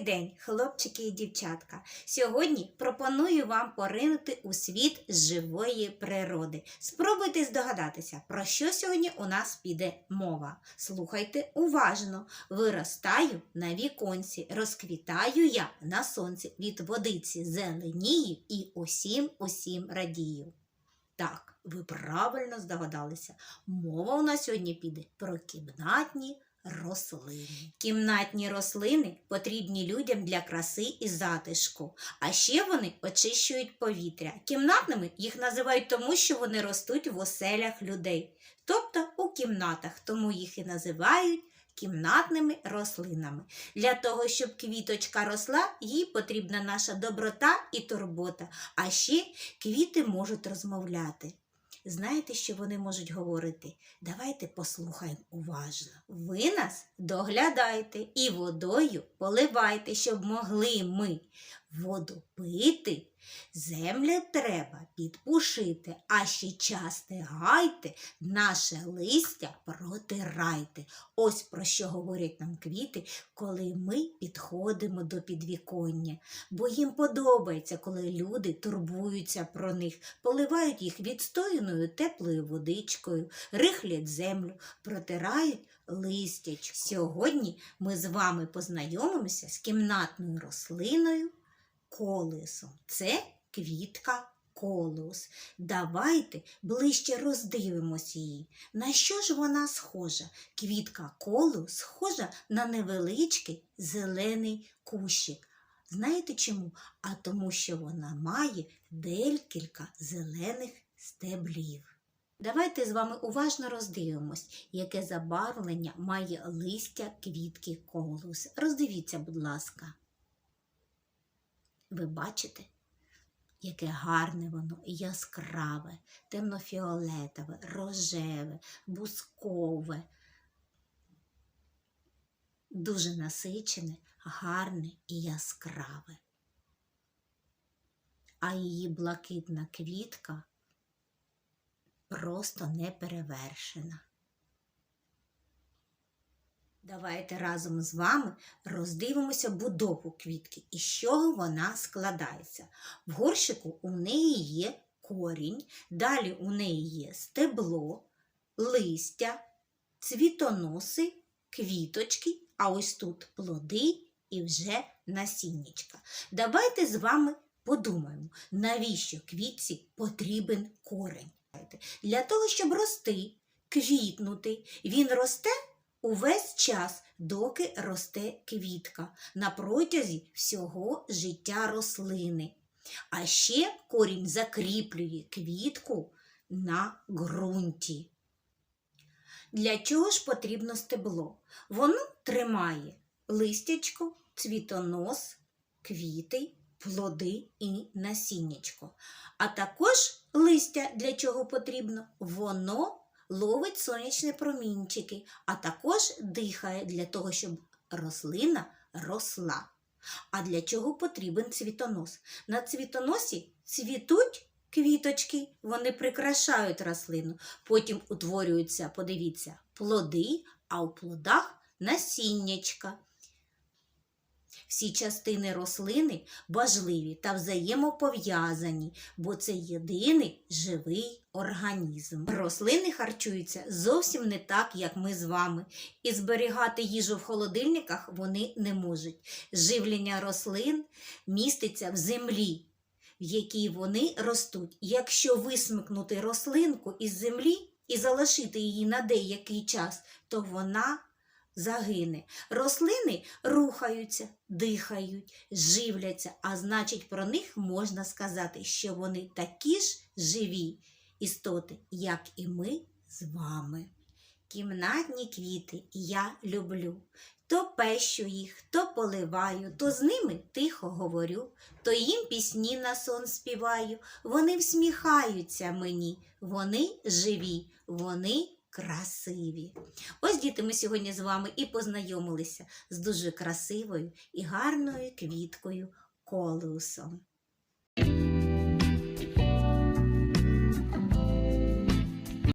Добрий день, хлопчики і дівчатка. Сьогодні пропоную вам поринути у світ живої природи. Спробуйте здогадатися, про що сьогодні у нас піде мова. Слухайте уважно. Виростаю на віконці, розквітаю я на сонці, від водиці зеленію і усім усім радію. Так, ви правильно здогадалися. Мова у нас сьогодні піде про кімнатні рослини. Кімнатні рослини потрібні людям для краси і затишку. А ще вони очищують повітря. Кімнатними їх називають тому, що вони ростуть в оселях людей, тобто у кімнатах, тому їх і називають кімнатними рослинами. Для того, щоб квіточка росла, їй потрібна наша доброта і турбота. А ще квіти можуть розмовляти. Знаєте, що вони можуть говорити? Давайте послухаємо уважно. Ви нас доглядайте і водою поливайте, щоб могли ми воду пити. Землю треба підпушити, а ще часте гайте, наше листя протирайте. Ось про що говорять нам квіти, коли ми підходимо до підвіконня. Бо їм подобається, коли люди турбуються про них, поливають їх відстояною теплою водичкою, рихлять землю, протирають листячко. Сьогодні ми з вами познайомимося з кімнатною рослиною колесом. Це квітка колос. Давайте ближче роздивимося її. На що ж вона схожа? Квітка колос схожа на невеличкий зелений кущик. Знаєте чому? А тому, що вона має декілька зелених стеблів. Давайте з вами уважно роздивимось, яке забарвлення має листя квітки колос. Роздивіться, будь ласка. Ви бачите, яке гарне воно, яскраве, темнофіолетове, рожеве, бускове, дуже насичене, гарне і яскраве. А її блакитна квітка просто неперевершена. Давайте разом з вами роздивимося будову квітки і з чого вона складається. В горщику у неї є корінь, далі у неї є стебло, листя, цвітоноси, квіточки, а ось тут плоди і вже насіннячка. Давайте з вами подумаємо, навіщо квітці потрібен корень. Для того, щоб рости, квітнути, він росте увесь час, доки росте квітка на протязі всього життя рослини. А ще корінь закріплює квітку на ґрунті. Для чого ж потрібно стебло? Воно тримає листячко, цвітонос, квіти, плоди і насіннячко. А також листя для чого потрібно? Воно ловить сонячні промінчики, а також дихає для того, щоб рослина росла. А для чого потрібен цвітонос? На цвітоносі цвітуть квіточки, вони прикрашають рослину. Потім утворюються, подивіться, плоди, а у плодах насіннячка. Всі частини рослини важливі та взаємопов'язані, бо це єдиний живий організм. Рослини харчуються зовсім не так, як ми з вами, і зберігати їжу в холодильниках вони не можуть. Живлення рослин міститься в землі, в якій вони ростуть. Якщо висмикнути рослинку із землі і залишити її на деякий час, то вона загине. Рослини рухаються, дихають, живляться, а значить, про них можна сказати, що вони такі ж живі істоти, як і ми з вами. Кімнатні квіти я люблю. То пещу їх, то поливаю, то з ними тихо говорю, то їм пісні на сон співаю. Вони всміхаються мені, вони живі, вони красиві. Ось діти, ми сьогодні з вами і познайомилися з дуже красивою і гарною квіткою колеусом.